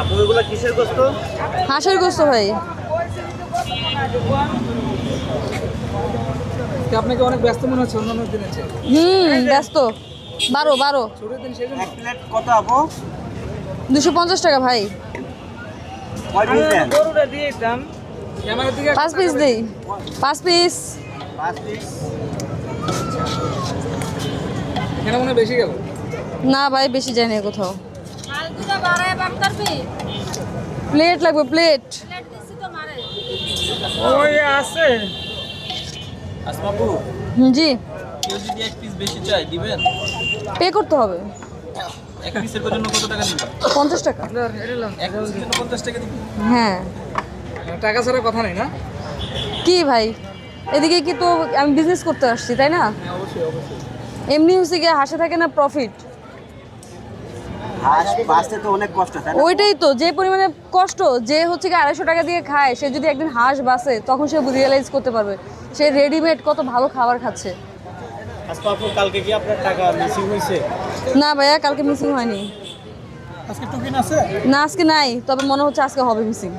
আপু এগুলো কিসের গোস্ত? হাঁসের গোস্ত ভাই। আপনাকে অনেক ব্যস্ত মনে হচ্ছে অন্যান্য দিনের চেয়ে। হুম ব্যস্ত। বারো বারো। ছোটের দিন সেই এক প্লেট কত আপু? দুশো পঞ্চাশ টাকা ভাই। কয় পিস দেন? ক্যামেরার দিকে পাঁচ পিস দিই। পাঁচ পিস। পাঁচ পিস। এখানে মনে বেশি গেল? না ভাই বেশি যায় না কোথাও। প্লেট লাগবে প্লেট। প্লেট দিছি তো মারে। আসমাপু জি। কেউ যদি এক পিস বেশি চাই দিবেন? পে করতে হবে। এক পিসের জন্য কত টাকা দিবেন পঞ্চাশ টাকা। এক পিসের জন্য পঞ্চাশ টাকা দিবেন হ্যাঁ। টাকা ছাড়া কথা নেই না? কি ভাই? এদিকে কি তো আমি বিজনেস করতে আসছি তাই না? অবশ্যই অবশ্যই। এমনি হচ্ছে গিয়ে হাসে থাকে না প্রফিট ওইটাই তো যে পরিমাণে কষ্ট যে হচ্ছে কি আড়াইশো টাকা দিয়ে খায় সে যদি একদিন হাঁস বাসে তখন সে রিয়েলাইজ করতে পারবে। সে রেডিমেড কত ভালো খাবার খাচ্ছে। না ভাইয়া কালকে মিসিং হয়নি। না আজকে নাই তবে মনে হচ্ছে আজকে হবে মিসিং